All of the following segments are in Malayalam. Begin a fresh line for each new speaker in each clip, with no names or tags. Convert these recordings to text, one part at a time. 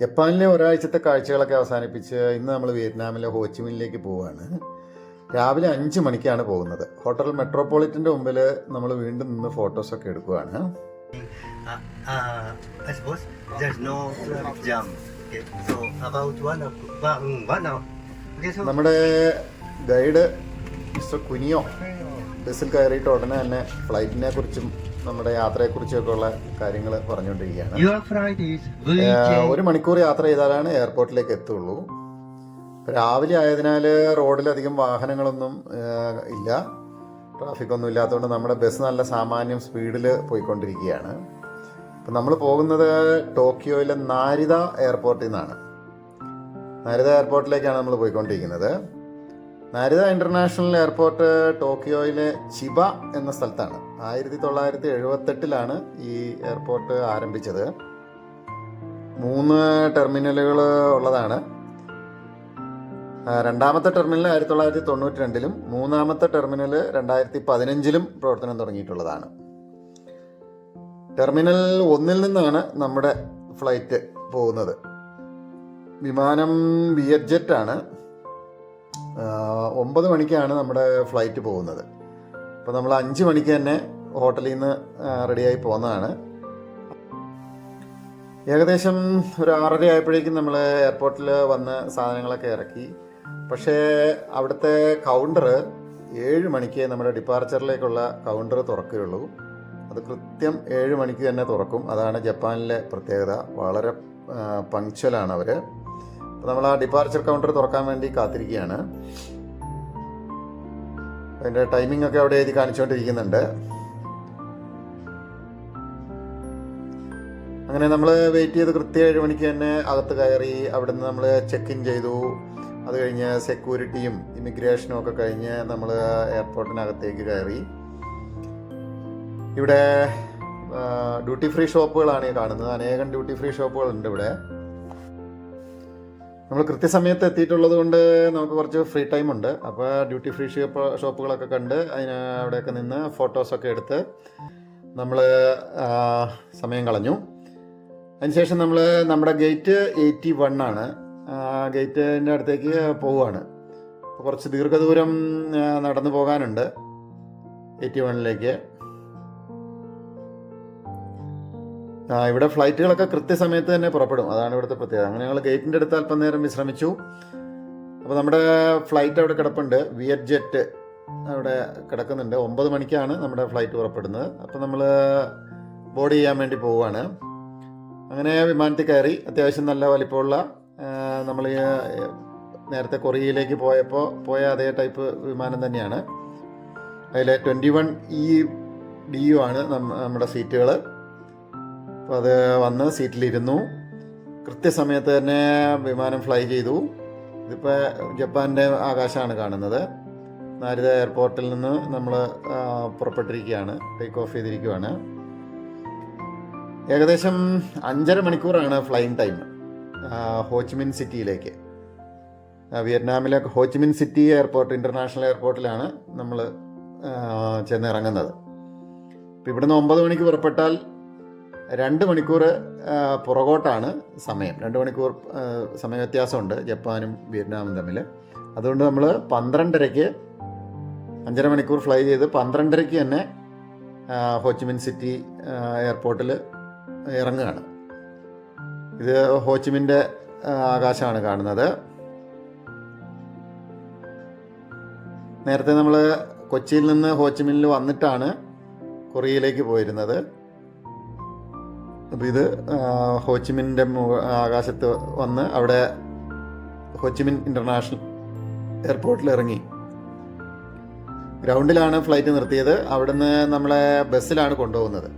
ജപ്പാനിലെ ഒരാഴ്ചത്തെ കാഴ്ചകളൊക്കെ അവസാനിപ്പിച്ച് ഇന്ന് നമ്മൾ വിയറ്റ്നാമിലെ ഹോച്ചിമിനിലേക്ക് പോവുകയാണ് രാവിലെ അഞ്ച് മണിക്കാണ് പോകുന്നത്. ഹോട്ടൽ മെട്രോപൊളിറ്റന്റെ മുമ്പിൽ നമ്മൾ വീണ്ടും നിന്ന് ഫോട്ടോസൊക്കെ എടുക്കുകയാണ്
Uh, uh,
നമ്മുടെ ഗൈഡ് മിസ്റ്റർ കുനിയോ ബസ്സിൽ കയറിയിട്ട് ഉടനെ തന്നെ ഫ്ലൈറ്റിനെ കുറിച്ചും നമ്മുടെ യാത്രയെക്കുറിച്ചും ഒക്കെ ഉള്ള കാര്യങ്ങൾ പറഞ്ഞുകൊണ്ടിരിക്കുകയാണ്. ഒരു മണിക്കൂർ യാത്ര ചെയ്താലാണ് എയർപോർട്ടിലേക്ക് എത്തുള്ളൂ. രാവിലെ ആയതിനാൽ റോഡിലധികം വാഹനങ്ങളൊന്നും ഇല്ല. ട്രാഫിക് ഒന്നും ഇല്ലാത്തതുകൊണ്ട് നമ്മുടെ ബസ് നല്ല സാമാന്യം സ്പീഡിൽ പോയിക്കൊണ്ടിരിക്കുകയാണ്. അപ്പം നമ്മൾ പോകുന്നത് ടോക്കിയോയിലെ നാരിത എയർപോർട്ടിൽ നിന്നാണ്. നാരിത എയർപോർട്ടിലേക്കാണ് നമ്മൾ പോയിക്കൊണ്ടിരിക്കുന്നത്. നാരിത ഇന്റർനാഷണൽ എയർപോർട്ട് ടോക്കിയോയിലെ ചിബ എന്ന സ്ഥലത്താണ്. ആയിരത്തി തൊള്ളായിരത്തി എഴുപത്തെട്ടിലാണ് ഈ എയർപോർട്ട് ആരംഭിച്ചത്. മൂന്ന് ടെർമിനലുകൾ ഉള്ളതാണ്. രണ്ടാമത്തെ ടെർമിനൽ ആയിരത്തി തൊള്ളായിരത്തി തൊണ്ണൂറ്റി രണ്ടിലും മൂന്നാമത്തെ ടെർമിനൽ രണ്ടായിരത്തി പതിനഞ്ചിലും പ്രവർത്തനം തുടങ്ങിയിട്ടുള്ളതാണ്. ടെർമിനൽ ഒന്നിൽ നിന്നാണ് നമ്മുടെ ഫ്ലൈറ്റ് പോകുന്നത്. വിമാനം വിയർജെറ്റ് ആണ് ഒമ്പത് മണിക്കാണ് നമ്മുടെ ഫ്ലൈറ്റ് പോകുന്നത്. അപ്പോൾ നമ്മൾ അഞ്ച് മണിക്ക് തന്നെ ഹോട്ടലിൽ നിന്ന് റെഡിയായി പോകുന്നതാണ് ഏകദേശം ഒരു ആറര ആയപ്പോഴേക്കും നമ്മൾ എയർപോർട്ടിൽ വന്ന് സാധനങ്ങളൊക്കെ ഇറക്കി. പക്ഷേ അവിടുത്തെ കൗണ്ടർ ഏഴ് മണിക്ക് നമ്മുടെ ഡിപ്പാർച്ചറിലേക്കുള്ള കൗണ്ടർ തുറക്കുകയുള്ളൂ. അത് കൃത്യം ഏഴ് മണിക്ക് തന്നെ തുറക്കും. അതാണ് ജപ്പാനിലെ പ്രത്യേകത. വളരെ പങ്ക്ച്വലാണ് അവർ അപ്പോൾ നമ്മൾ ആ ഡിപ്പാർച്ചർ കൗണ്ടർ തുറക്കാൻ വേണ്ടി കാത്തിരിക്കുകയാണ്. അതിന്റെ ടൈമിംഗ് ഒക്കെ അവിടെ എഴുതി കാണിച്ചുകൊണ്ടിരിക്കുന്നുണ്ട്. അങ്ങനെ നമ്മൾ വെയിറ്റ് ചെയ്ത് കൃത്യം ഏഴ് മണിക്ക് തന്നെ അകത്ത് കയറി അവിടുന്ന് നമ്മൾ ചെക്ക് ഇൻ ചെയ്തു. അത് കഴിഞ്ഞ് സെക്യൂരിറ്റിയും ഇമിഗ്രേഷനും ഒക്കെ കഴിഞ്ഞ് നമ്മൾ എയർപോർട്ടിനകത്തേക്ക് കയറി. ഇവിടെ ഡ്യൂട്ടി ഫ്രീ ഷോപ്പുകളാണ് ഈ കാണുന്നത്. അനേകം ഡ്യൂട്ടി ഫ്രീ ഷോപ്പുകളുണ്ട് ഇവിടെ. നമ്മൾ കൃത്യസമയത്ത് എത്തിയിട്ടുള്ളത് കൊണ്ട് നമുക്ക് കുറച്ച് ഫ്രീ ടൈം ഉണ്ട്. അപ്പോൾ ഡ്യൂട്ടി ഫ്രീ ഷോപ്പ് ഷോപ്പുകളൊക്കെ കണ്ട് അതിന് അവിടെയൊക്കെ നിന്ന് ഫോട്ടോസൊക്കെ എടുത്ത് നമ്മൾ സമയം കളഞ്ഞു. അതിനുശേഷം നമ്മൾ നമ്മുടെ ഗേറ്റ് എയ്റ്റി വൺ ആണ് ഗേറ്റിന്റെ അടുത്തേക്ക് പോവുകയാണ്. കുറച്ച് ദീർഘദൂരം നടന്നു പോകാനുണ്ട്. എയ്റ്റി വണ്ണിലേക്ക് ആ, ഇവിടെ ഫ്ലൈറ്റുകളൊക്കെ കൃത്യസമയത്ത് തന്നെ പുറപ്പെടും. അതാണ് ഇവിടുത്തെ പ്രത്യേകത. അങ്ങനെ ഞങ്ങൾ ഗേറ്റിന്റെ അടുത്ത് അല്പം നേരം വിശ്രമിച്ചു. അപ്പോൾ നമ്മുടെ ഫ്ലൈറ്റ് അവിടെ കിടപ്പുണ്ട്. വിയറ്റ് ജെറ്റ് അവിടെ കിടക്കുന്നുണ്ട്. ഒമ്പത് മണിക്കാണ് നമ്മുടെ ഫ്ലൈറ്റ് പുറപ്പെടുന്നത്. അപ്പോൾ നമ്മൾ ബോർഡ് ചെയ്യാൻ വേണ്ടി പോവുകയാണ്. അങ്ങനെ വിമാനത്തിൽ കയറി അത്യാവശ്യം നല്ല വലിപ്പമുള്ള നമ്മൾ നേരത്തെ കൊറിയയിലേക്ക് പോയപ്പോൾ പോയ അതേ ടൈപ്പ് വിമാനം തന്നെയാണ്. അതിൽ twenty one E D U ആണ് നമ്മുടെ സീറ്റുകൾ അപ്പോൾ അത് വന്ന് സീറ്റിലിരുന്നു. കൃത്യസമയത്ത് തന്നെ വിമാനം ഫ്ലൈ ചെയ്തു. ഇതിപ്പോൾ ജപ്പാന്റെ ആകാശമാണ് കാണുന്നത്. നാരിത എയർപോർട്ടിൽ നിന്ന് നമ്മൾ പുറപ്പെട്ടിരിക്കുകയാണ്. ടേക്ക് ഓഫ് ചെയ്തിരിക്കുകയാണ് ഏകദേശം അഞ്ചര മണിക്കൂറാണ് flying time Ho Chi Minh സിറ്റിയിലേക്ക്. വിയറ്റ്നാമിലെ Ho Chi Minh city airport international എയർപോർട്ടിലാണ് നമ്മൾ ചെന്ന് ഇറങ്ങുന്നത് ഇപ്പം ഇവിടുന്ന് ഒമ്പത് മണിക്ക് പുറപ്പെട്ടാൽ രണ്ട് മണിക്കൂർ പുറകോട്ടാണ് സമയം. രണ്ട് മണിക്കൂർ സമയ വ്യത്യാസമുണ്ട് ജപ്പാനും വിയറ്റ്നാമും തമ്മിൽ അതുകൊണ്ട് നമ്മൾ പന്ത്രണ്ടരയ്ക്ക് അഞ്ചര മണിക്കൂർ ഫ്ലൈ ചെയ്ത് പന്ത്രണ്ടരയ്ക്ക് തന്നെ ഹോച്ചിമിൻ സിറ്റി എയർപോർട്ടിൽ ഇറങ്ങുകയാണ്. ഇത് ഹോച്ചിമിന്റെ ആകാശമാണ് കാണുന്നത്. നേരത്തെ നമ്മൾ കൊച്ചിയിൽ നിന്ന് ഹോച്ചിമിനിൽ വന്നിട്ടാണ് കൊറിയയിലേക്ക് പോയിരുന്നത്. അപ്പോൾ ഇത് ഹോച്ചിമിന്റെ ആകാശത്ത് വന്ന് അവിടെ ഹോച്ചിമിൻ ഇന്റർനാഷണൽ എയർപോർട്ടിൽ ഇറങ്ങി. ഗ്രൗണ്ടിലാണ് ഫ്ലൈറ്റ് നിർത്തിയത്. അവിടുന്ന് നമ്മളെ ബസ്സിലാണ് കൊണ്ടുപോകുന്നത്.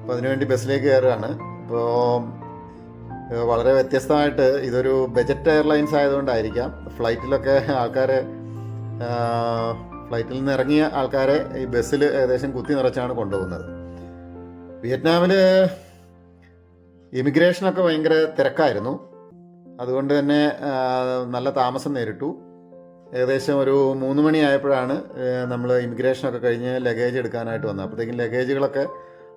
അപ്പോൾ അതിനുവേണ്ടി ബസ്സിലേക്ക് കയറുകയാണ്. അപ്പോൾ വളരെ വ്യത്യസ്തമായിട്ട് ഇതൊരു ബജറ്റ് എയർലൈൻസ് ആയതുകൊണ്ടായിരിക്കാം. ഫ്ലൈറ്റിലൊക്കെ ആൾക്കാരെ ഫ്ലൈറ്റിൽ നിന്ന് ഇറങ്ങിയ ആൾക്കാരെ ഈ ബസ്സിൽ ഏകദേശം കുത്തി നിറച്ചാണ് കൊണ്ടുപോകുന്നത്. വിയറ്റ്നാമിൽ ഇമിഗ്രേഷനൊക്കെ ഭയങ്കര തിരക്കായിരുന്നു. അതുകൊണ്ട് തന്നെ നല്ല താമസം നേരിട്ടു. ഏകദേശം ഒരു മൂന്ന് മണിയായപ്പോഴാണ് നമ്മൾ ഇമിഗ്രേഷനൊക്കെ കഴിഞ്ഞ് ലഗേജ് എടുക്കാനായിട്ട് വന്നത്. അപ്പോഴത്തേക്കും ലഗേജുകളൊക്കെ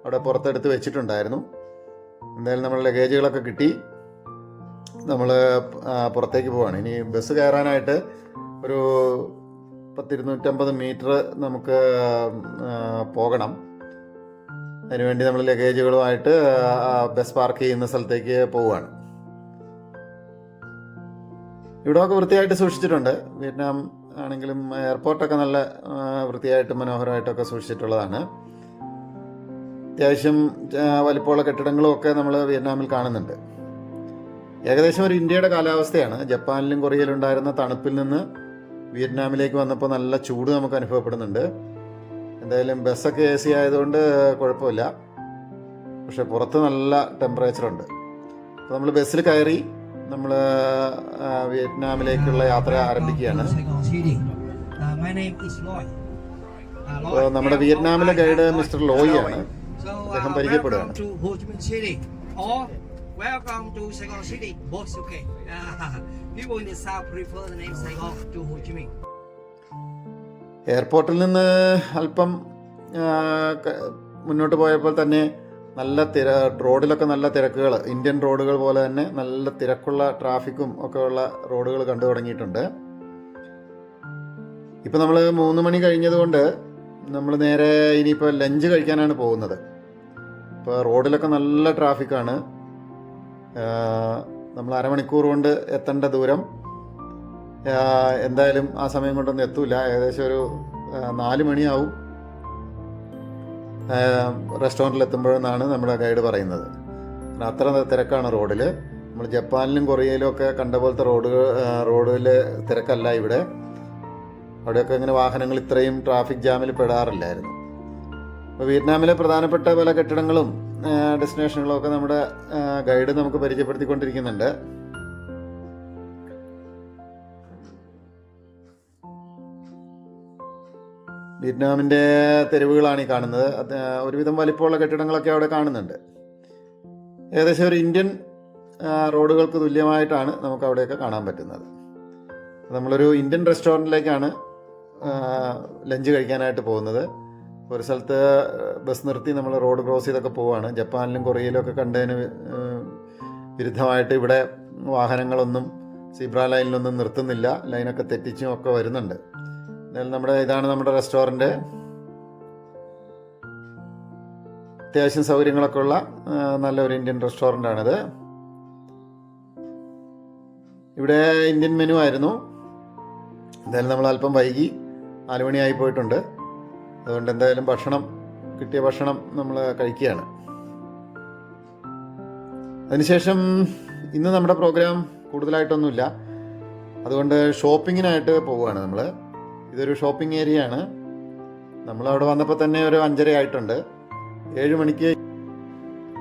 അവിടെ പുറത്തെടുത്ത് വെച്ചിട്ടുണ്ടായിരുന്നു. എന്തായാലും നമ്മൾ ലഗേജുകളൊക്കെ കിട്ടി. നമ്മൾ പുറത്തേക്ക് പോവാണ്. ഇനി ബസ് കയറാനായിട്ട് ഒരു പത്തിരുന്നൂറ്റമ്പത് മീറ്റർ നമുക്ക് പോകണം. അതിനുവേണ്ടി നമ്മൾ ലഗേജുകളുമായിട്ട് ബസ് പാർക്ക് ചെയ്യുന്ന സ്ഥലത്തേക്ക് പോവുകയാണ്. ഇവിടെയൊക്കെ വൃത്തിയായിട്ട് സൂക്ഷിച്ചിട്ടുണ്ട്. വിയറ്റ്നാം ആണെങ്കിലും എയർപോർട്ടൊക്കെ നല്ല വൃത്തിയായിട്ട് മനോഹരമായിട്ടൊക്കെ സൂക്ഷിച്ചിട്ടുള്ളതാണ്. അത്യാവശ്യം വലിപ്പമുള്ള കെട്ടിടങ്ങളും ഒക്കെ നമ്മൾ വിയറ്റ്നാമിൽ കാണുന്നുണ്ട്. ഏകദേശം ഒരു ഇന്ത്യയുടെ കാലാവസ്ഥയാണ്. ജപ്പാനിലും കൊറിയയിലും ഉണ്ടായിരുന്ന തണുപ്പിൽ നിന്ന് വിയറ്റ്നാമിലേക്ക് വന്നപ്പോൾ നല്ല ചൂട് നമുക്ക് അനുഭവപ്പെടുന്നുണ്ട്. എന്തായാലും ബസ്സൊക്കെ എ സി ആയതുകൊണ്ട് കുഴപ്പമില്ല. പക്ഷെ പുറത്ത് നല്ല ടെമ്പറേച്ചറുണ്ട് അപ്പോൾ നമ്മൾ ബസ്സിൽ കയറി നമ്മൾ വിയറ്റ്നാമിലേക്കുള്ള യാത്ര ആരംഭിക്കുകയാണ്. നമ്മുടെ വിയറ്റ്നാമിലെ ഗൈഡ് മിസ്റ്റർ ലോയി ആണ്. അദ്ദേഹം പരിചയപ്പെടുകയാണ്.
Welcome to Saigon City, boss. Okay, uh, people in the south prefer the name Saigon to Ho Chi Minh.
എയർപോർട്ടിൽ നിന്ന് അല്പം മുന്നോട്ട് പോയപ്പോൾ തന്നെ നല്ല തിര റോഡിലൊക്കെ നല്ല തിരക്കുകൾ ഇന്ത്യൻ റോഡുകൾ പോലെ തന്നെ നല്ല തിരക്കുള്ള ട്രാഫിക്കും ഒക്കെ ഉള്ള റോഡുകൾ കണ്ടു തുടങ്ങിയിട്ടുണ്ട്. ഇപ്പം നമ്മൾ മൂന്ന് മണി കഴിഞ്ഞതുകൊണ്ട് നമ്മൾ നേരെ ഇനിയിപ്പോൾ ലഞ്ച് കഴിക്കാനാണ് പോകുന്നത്. ഇപ്പോൾ റോഡിലൊക്കെ നല്ല ട്രാഫിക്കാണ്. നമ്മൾ അരമണിക്കൂർ കൊണ്ട് എത്തേണ്ട ദൂരം എന്തായാലും ആ സമയം കൊണ്ടൊന്നും എത്തൂല. ഏകദേശം ഒരു നാല് മണിയാവും. റെസ്റ്റോറന്റിൽ എത്തുമ്പോഴെന്നാണ് നമ്മുടെ ഗൈഡ് പറയുന്നത്. അത്ര തിരക്കാണ് റോഡിൽ നമ്മൾ ജപ്പാനിലും കൊറിയയിലും ഒക്കെ കണ്ട പോലത്തെ റോഡ് റോഡിൽ തിരക്കല്ല ഇവിടെ. അവിടെയൊക്കെ ഇങ്ങനെ വാഹനങ്ങൾ ഇത്രയും ട്രാഫിക് ജാമിൽ പെടാറില്ലായിരുന്നു. അപ്പോൾ വിയറ്റ്നാമിലെ പ്രധാനപ്പെട്ട പല കെട്ടിടങ്ങളും ഡെസ്റ്റിനേഷനുകളും ഒക്കെ നമ്മുടെ ഗൈഡ് നമുക്ക് പരിചയപ്പെടുത്തിക്കൊണ്ടിരിക്കുന്നുണ്ട്. വിയറ്റ്നാമിന്റെ തെരുവുകളാണ് ഈ കാണുന്നത്. ഒരുവിധം വലിപ്പമുള്ള കെട്ടിടങ്ങളൊക്കെ അവിടെ കാണുന്നുണ്ട്. ഏകദേശം ഒരു ഇന്ത്യൻ റോഡുകൾക്ക് തുല്യമായിട്ടാണ് നമുക്ക് അവിടെയൊക്കെ കാണാൻ പറ്റുന്നത്. നമ്മളൊരു ഇന്ത്യൻ റെസ്റ്റോറന്റിലേക്കാണ് ലഞ്ച് കഴിക്കാനായിട്ട് പോകുന്നത്. ഒരു സ്ഥലത്ത് ബസ് നിർത്തി നമ്മൾ റോഡ് ക്രോസ് ചെയ്തൊക്കെ പോവുകയാണ് ജപ്പാനിലും കൊറിയയിലും ഒക്കെ കണ്ടതിന് വിരുദ്ധമായിട്ട് ഇവിടെ വാഹനങ്ങളൊന്നും സീബ്ര ലൈനിലൊന്നും നിർത്തുന്നില്ല. ലൈനൊക്കെ തെറ്റിച്ചും ഒക്കെ വരുന്നുണ്ട്. നമ്മുടെ ഇതാണ് നമ്മുടെ റെസ്റ്റോറന്റ്. അത്യാവശ്യം സൗകര്യങ്ങളൊക്കെ ഉള്ള നല്ലൊരു ഇന്ത്യൻ റെസ്റ്റോറന്റ് ആണിത് ഇവിടെ ഇന്ത്യൻ മെനു ആയിരുന്നു. എന്തായാലും നമ്മൾ അല്പം വൈകി നാലുമണിയായി പോയിട്ടുണ്ട്. അതുകൊണ്ട് എന്തായാലും ഭക്ഷണം കിട്ടിയ ഭക്ഷണം നമ്മൾ കഴിക്കുകയാണ്. അതിനുശേഷം ഇന്ന് നമ്മുടെ പ്രോഗ്രാം കൂടുതലായിട്ടൊന്നുമില്ല. അതുകൊണ്ട് ഷോപ്പിങ്ങിനായിട്ട് പോവുകയാണ് നമ്മൾ ഇതൊരു ഷോപ്പിംഗ് ഏരിയ ആണ്. നമ്മൾ അവിടെ വന്നപ്പോൾ തന്നെ ഒരു അഞ്ചര ആയിട്ടുണ്ട്. ഏഴ് മണിക്ക്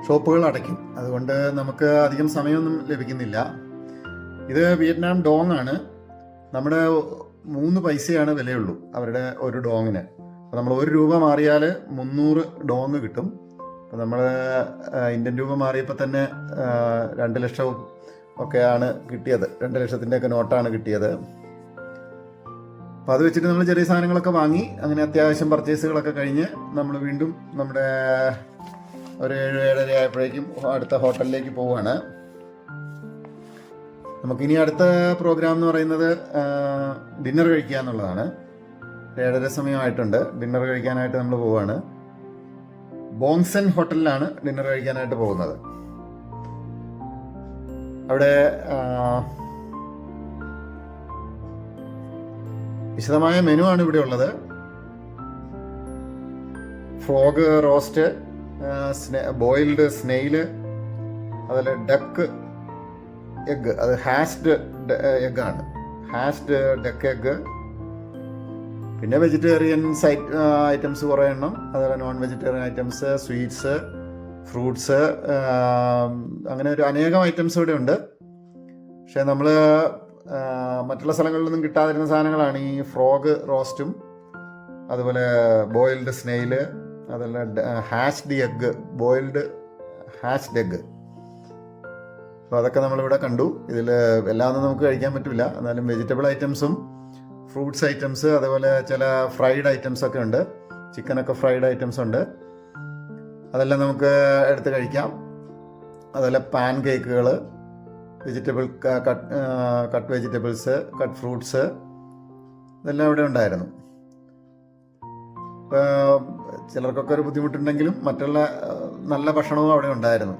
ഷോപ്പുകൾ അടയ്ക്കും. അതുകൊണ്ട് നമുക്ക് അധികം സമയമൊന്നും ലഭിക്കുന്നില്ല. ഇത് വിയറ്റ്നാം ഡോങ് ആണ്. നമ്മുടെ മൂന്ന് പൈസയാണ് വിലയുള്ളൂ അവരുടെ ഒരു ഡോങ്ങിന്. അപ്പോൾ നമ്മൾ ഒരു രൂപ മാറിയാൽ മുന്നൂറ് ഡോങ് കിട്ടും. അപ്പോൾ നമ്മൾ ഇന്ത്യൻ രൂപ മാറിയപ്പോൾ തന്നെ രണ്ട് ലക്ഷവും ഒക്കെയാണ് കിട്ടിയത്. രണ്ട് ലക്ഷത്തിന്റെയൊക്കെ നോട്ടാണ് കിട്ടിയത്. അപ്പോൾ അത് വെച്ചിട്ട് നമ്മൾ ചെറിയ സാധനങ്ങളൊക്കെ വാങ്ങി അങ്ങനെ അത്യാവശ്യം പർച്ചേസുകളൊക്കെ കഴിഞ്ഞ് നമ്മൾ വീണ്ടും നമ്മുടെ ഒരു ഏഴ് ഏഴര ആയപ്പോഴേക്കും അടുത്ത ഹോട്ടലിലേക്ക് പോവുകയാണ് നമുക്കിനി അടുത്ത പ്രോഗ്രാം എന്ന് പറയുന്നത് ഡിന്നർ കഴിക്കുക എന്നുള്ളതാണ്. ഏഴര സമയമായിട്ടുണ്ട് ഡിന്നർ കഴിക്കാനായിട്ട് നമ്മൾ പോവുകയാണ് ബോങ്സൺ ഹോട്ടലിലാണ് ഡിന്നർ കഴിക്കാനായിട്ട് പോകുന്നത്. അവിടെ വിശദമായ മെനു ആണ് ഇവിടെ ഉള്ളത്. ഫ്രോഗ് റോസ്റ്റ് ബോയിൽഡ് സ്നെയിൽ അതുപോലെ ഡക്ക് എഗ് അത് ഹാസ്ഡ് എഗ് ആണ്. ഹാസ്ഡ് ഡക്ക് എഗ് പിന്നെ വെജിറ്റേറിയൻ ഐറ്റംസ് കുറേ എണ്ണം. അതുപോലെ non vegetarian items sweets fruits അങ്ങനെ ഒരു അനേകം ഐറ്റംസ് ഇവിടെ ഉണ്ട്. പക്ഷേ നമ്മൾ മറ്റുള്ള സ്ഥലങ്ങളിലൊന്നും കിട്ടാതിരുന്ന സാധനങ്ങളാണ് ഈ ഫ്രോഗ് റോസ്റ്റും അതുപോലെ ബോയിൽഡ് സ്നെയിൽ അതുപോലെ hashed egg boiled hashed egg. അപ്പോൾ അതൊക്കെ നമ്മളിവിടെ കണ്ടു. ഇതിൽ എല്ലാമൊന്നും നമുക്ക് കഴിക്കാൻ പറ്റില്ല എന്നാലും വെജിറ്റബിൾ ഐറ്റംസും ഫ്രൂട്ട്സ് ഐറ്റംസ് അതുപോലെ ചില ഫ്രൈഡ് ഐറ്റംസ് ഒക്കെ ഉണ്ട്. ചിക്കനൊക്കെ ഫ്രൈഡ് ഐറ്റംസ് ഉണ്ട്. അതെല്ലാം നമുക്ക് എടുത്ത് കഴിക്കാം. അതുപോലെ പാൻ കേക്കുകൾ vegetable cut cut vegetables cut fruits ഇതെല്ലാം ഇവിടെ ഉണ്ടായിരുന്നു. ചിലർക്കൊക്കെ ഒരു ബുദ്ധിമുട്ടുണ്ടെങ്കിലും മറ്റുള്ള നല്ല ഭക്ഷണവും അവിടെ ഉണ്ടായിരുന്നു.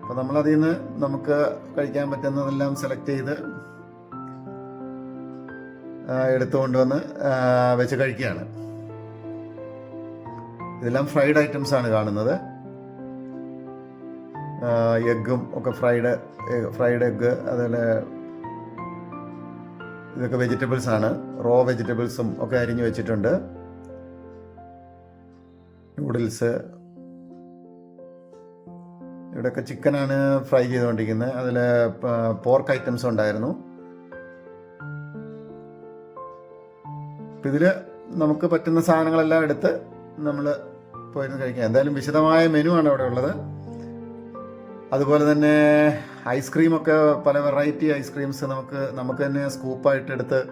അപ്പോൾ നമ്മളതിൽ നിന്ന് നമുക്ക് കഴിക്കാൻ പറ്റുന്നതെല്ലാം സെലക്ട് ചെയ്ത് എടുത്തുകൊണ്ടുവന്ന് എടുത്തു കൊണ്ടുവന്ന് വെച്ച് കഴിക്കുകയാണ്. ഇതെല്ലാം ഫ്രൈഡ് ഐറ്റംസ് ആണ് കാണുന്നത്. എഗ്ഗും ഒക്കെ ഫ്രൈഡ് ഫ്രൈഡ് എഗ്ഗ് അതുപോലെ ഇതൊക്കെ വെജിറ്റബിൾസ് ആണ്. റോ വെജിറ്റബിൾസും ഒക്കെ അരിഞ്ഞു വെച്ചിട്ടുണ്ട്. നൂഡിൽസ് ഇവിടെയൊക്കെ ചിക്കനാണ് ഫ്രൈ ചെയ്തുകൊണ്ടിരിക്കുന്നത്. അതിൽ പോർക്ക് ഐറ്റംസ് ഉണ്ടായിരുന്നു. അപ്പം ഇതിൽ നമുക്ക് പറ്റുന്ന സാധനങ്ങളെല്ലാം എടുത്ത് നമ്മൾ പോയിരുന്നു കഴിക്കാം. എന്തായാലും വിശദമായ മെനു ആണ് അവിടെ ഉള്ളത്. അതുപോലെ തന്നെ ഐസ്ക്രീമൊക്കെ പല വെറൈറ്റി ഐസ്ക്രീംസ് നമുക്ക് നമുക്ക് തന്നെ സ്കൂപ്പായിട്ട് എടുത്ത്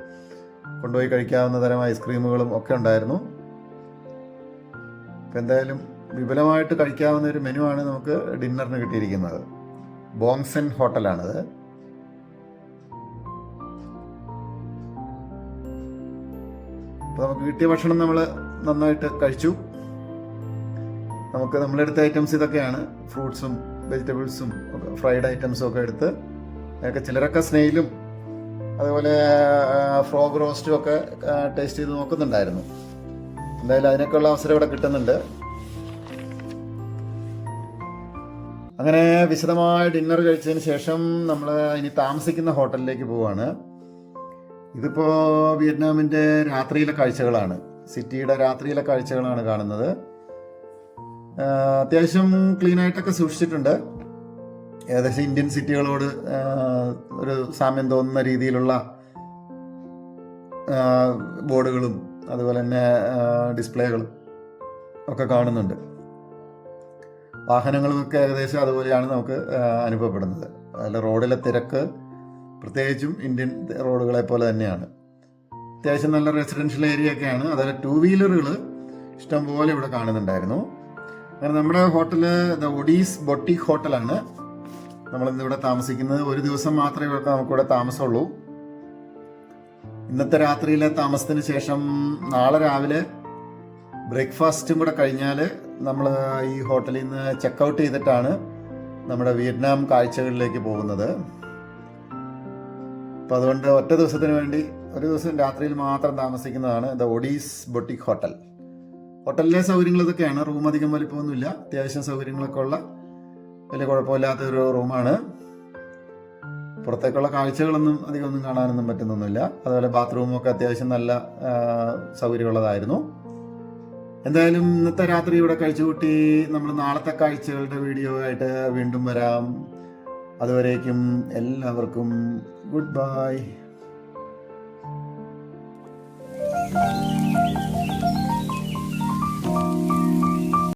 കൊണ്ടുപോയി കഴിക്കാവുന്ന തരം ഐസ്ക്രീമുകളും ഒക്കെ ഉണ്ടായിരുന്നു. അപ്പം എന്തായാലും വിപുലമായിട്ട് കഴിക്കാവുന്ന ഒരു മെനു ആണ് നമുക്ക് ഡിന്നറിന് കിട്ടിയിരിക്കുന്നത്. ബോങ്സൻ ഹോട്ടലാണത് അപ്പോൾ നമുക്ക് കിട്ടിയ ഭക്ഷണം നമ്മൾ നന്നായിട്ട് കഴിച്ചു. നമുക്ക് നമ്മളെടുത്ത ഐറ്റംസ് ഇതൊക്കെയാണ്. ഫ്രൂട്ട്സും വെജിറ്റബിൾസും ഫ്രൈഡ് ഐറ്റംസും ഒക്കെ എടുത്ത് അതൊക്കെ ചിലരൊക്കെ സ്നെയിലും അതുപോലെ ഫ്രോഗ് റോസ്റ്റും ഒക്കെ ടേസ്റ്റ് ചെയ്ത് നോക്കുന്നുണ്ടായിരുന്നു. എന്തായാലും അതിനൊക്കെയുള്ള അവസരം ഇവിടെ കിട്ടുന്നുണ്ട്. അങ്ങനെ വിശദമായ ഡിന്നർ കഴിച്ചതിന് ശേഷം നമ്മൾ ഇനി താമസിക്കുന്ന ഹോട്ടലിലേക്ക് പോവാണ്. ഇതിപ്പോൾ വിയറ്റ്നാമിന്റെ രാത്രിയിലെ കാഴ്ചകളാണ്. സിറ്റിയുടെ രാത്രിയിലെ കാഴ്ചകളാണ് കാണുന്നത്. അത്യാവശ്യം ക്ലീൻ ആയിട്ടൊക്കെ സൂക്ഷിച്ചിട്ടുണ്ട്. ഏകദേശം ഇന്ത്യൻ സിറ്റികളോട് ഒരു സാമ്യം തോന്നുന്ന രീതിയിലുള്ള ബോർഡുകളും അതുപോലെ തന്നെ ഡിസ്പ്ലേകളും ഒക്കെ കാണുന്നുണ്ട്. വാഹനങ്ങളുമൊക്കെ ഏകദേശം അതുപോലെയാണ് നമുക്ക് അനുഭവപ്പെടുന്നത്. അതിൽ റോഡിലെ തിരക്ക് പ്രത്യേകിച്ചും ഇന്ത്യൻ റോഡുകളെ പോലെ തന്നെയാണ്. അത്യാവശ്യം നല്ല റെസിഡൻഷ്യൽ ഏരിയ ഒക്കെയാണ്. അതുപോലെ ടു വീലറുകൾ ഇഷ്ടംപോലെ ഇവിടെ കാണുന്നുണ്ടായിരുന്നു. അങ്ങനെ നമ്മുടെ ഹോട്ടൽ ദ ഒഡീസ് ബൊട്ടിക് ഹോട്ടലാണ്. നമ്മൾ ഇന്നിവിടെ താമസിക്കുന്നത്. ഒരു ദിവസം മാത്രമേ ഇവിടെ നമുക്കിവിടെ താമസമുള്ളൂ. ഇന്നത്തെ രാത്രിയിലെ താമസത്തിന് ശേഷം നാളെ രാവിലെ ബ്രേക്ക്ഫാസ്റ്റും കൂടെ കഴിഞ്ഞാൽ നമ്മൾ ഈ ഹോട്ടലിൽ നിന്ന് ചെക്കൗട്ട് ചെയ്തിട്ടാണ് നമ്മുടെ വിയറ്റ്നാം കാഴ്ചകളിലേക്ക് പോകുന്നത്. അപ്പോൾ അതുകൊണ്ട് ഒറ്റ ദിവസത്തിന് വേണ്ടി ഒരു ദിവസം രാത്രിയിൽ മാത്രം താമസിക്കുന്നതാണ് ദ ഒഡീസ് ബൊട്ടിക് ഹോട്ടൽ. ഹോട്ടലിലെ സൗകര്യങ്ങൾ ഇതൊക്കെയാണ് റൂം അധികം വലിപ്പമൊന്നുമില്ല. അത്യാവശ്യം സൗകര്യങ്ങളൊക്കെ ഉള്ള വലിയ കുഴപ്പമില്ലാത്ത ഒരു റൂമാണ്. പുറത്തേക്കുള്ള കാഴ്ചകളൊന്നും അധികം ഒന്നും കാണാനൊന്നും പറ്റുന്നൊന്നുമില്ല. അതുപോലെ ബാത്റൂമൊക്കെ അത്യാവശ്യം നല്ല സൗകര്യമുള്ളതായിരുന്നു. എന്തായാലും ഇന്നത്തെ രാത്രി ഇവിടെ കഴിച്ചുകൂട്ടി നമ്മൾ നാളത്തെ കാഴ്ചകളുടെ വീഡിയോ ആയിട്ട് വീണ്ടും വരാം. അതുവരേക്കും എല്ലാവർക്കും ഗുഡ് ബൈ.